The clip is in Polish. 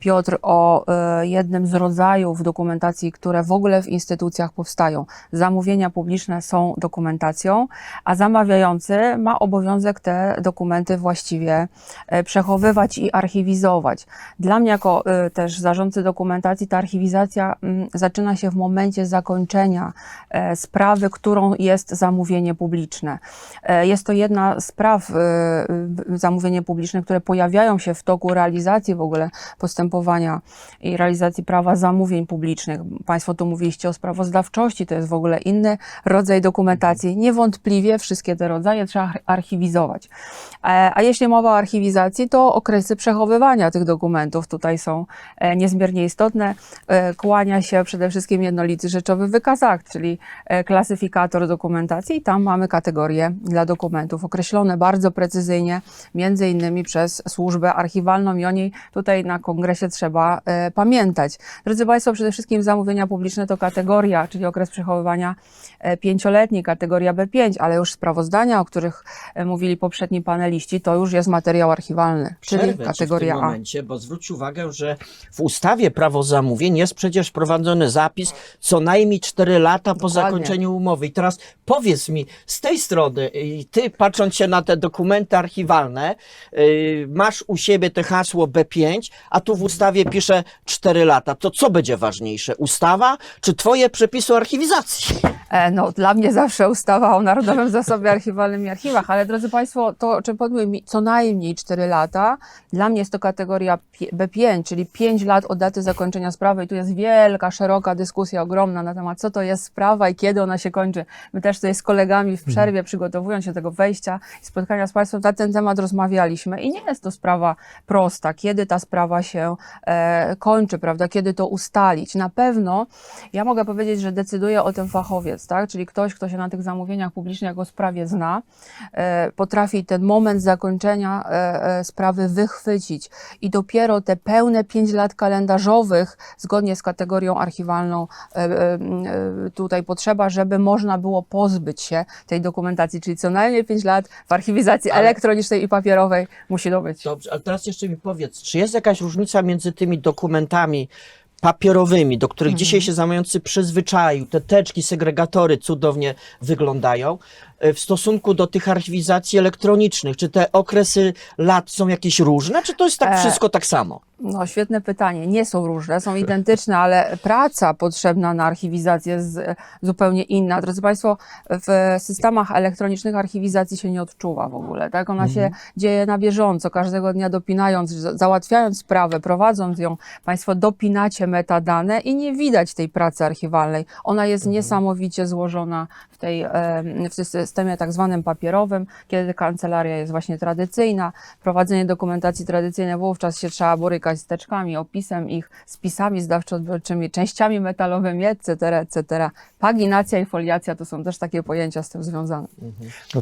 Piotr, o e, jednym z rodzajów dokumentacji, które w ogóle w instytucjach powstają. Zamówienia publiczne są dokumentacją, a zamawiający ma obowiązek te dokumenty właściwie e, przechowywać i archiwizować. Dla mnie, jako e, też zarządcy dokumentacji, ta archiwizacja mm, zaczyna się w momencie zakończenia sprawy, którą jest zamówienie publiczne. Jest to jedna z spraw, e, zamówienie publiczne, które pojawiają się w toku realizacji w ogóle postępowania i realizacji prawa zamówień publicznych. Państwo tu mówiliście o sprawozdawczości, to jest w ogóle inny rodzaj dokumentacji. Niewątpliwie wszystkie te rodzaje trzeba arch- archiwizować. E, A jeśli mowa o archiwizacji, to okresy przechowywania tych dokumentów tutaj są e, niezmiernie istotne. E, Kłania się przede wszystkim jednolity rzeczowy wykaz akt, czyli klasyfikator dokumentacji i tam mamy kategorie dla dokumentów określone bardzo precyzyjnie, między innymi przez służbę archiwalną i o niej tutaj na kongresie trzeba e, pamiętać. Drodzy Państwo, przede wszystkim zamówienia publiczne to kategoria, czyli okres przechowywania e, pięcioletni, kategoria B5, ale już sprawozdania, o których e, mówili poprzedni paneliści, to już jest materiał archiwalny, czyli Przerwę ci kategoria w tym A. momencie, bo zwróć uwagę, że w ustawie prawo zamówień jest przecież wprowadzony zapis co najmniej 4 lata po Dokładnie. zakończeniu umowy. I teraz powiedz mi, z tej strony, i ty patrząc się na te dokumenty archiwalne, yy, masz u siebie te hasło B5, a tu w ustawie pisze 4 lata. To co będzie ważniejsze? Ustawa czy twoje przepisy o archiwizacji? E, No, dla mnie zawsze ustawa o Narodowym Zasobie Archiwalnym i Archiwach, ale drodzy Państwo, to o czym powiem, co najmniej 4 lata, dla mnie jest to kategoria pie- B5, czyli 5 lat od daty zakończenia sprawy i tu jest wielka, szeroka dyskusja ogromna na temat, co to jest sprawa i kiedy ona się kończy. My też tutaj z kolegami w przerwie, przygotowując się do tego wejścia i spotkania z Państwem, na ten temat rozmawialiśmy i nie jest to sprawa prosta, kiedy ta sprawa się kończy, prawda, kiedy to ustalić. Na pewno ja mogę powiedzieć, że decyduje o tym fachowiec, tak? czyli ktoś, kto się na tych zamówieniach publicznych jako sprawie zna, e, potrafi ten moment zakończenia e, e, sprawy wychwycić i dopiero te pełne pięć lat kalendarzowych, zgodnie z kategorią archiwalną, e, e, e, tutaj potrzeba, żeby można było pozbyć się tej dokumentacji, czyli co najmniej pięć lat w archiwizacji Ale- elektronicznej i papierowej musi to być. Dobrze, ale teraz jeszcze mi powiedz, czy jest jakaś różnica między tymi dokumentami papierowymi, do których dzisiaj się zamawiający przyzwyczaił, te teczki, segregatory cudownie wyglądają, w stosunku do tych archiwizacji elektronicznych? Czy te okresy lat są jakieś różne, czy to jest tak E, wszystko tak samo? No, świetne pytanie. Nie są różne, są identyczne, ale praca potrzebna na archiwizację jest e, zupełnie inna. Drodzy Państwo, w systemach elektronicznych archiwizacji się nie odczuwa w ogóle. Tak? Ona się dzieje na bieżąco, każdego dnia dopinając, za- załatwiając sprawę, prowadząc ją. Państwo dopinacie metadane i nie widać tej pracy archiwalnej. Ona jest niesamowicie złożona w, tej, w systemie tak zwanym papierowym, kiedy kancelaria jest właśnie tradycyjna. Prowadzenie dokumentacji tradycyjnej wówczas się trzeba borykać z teczkami, opisem ich, spisami zdawczo-odbiorczymi, częściami metalowymi, etc., etc. Paginacja i foliacja to są też takie pojęcia z tym związane. No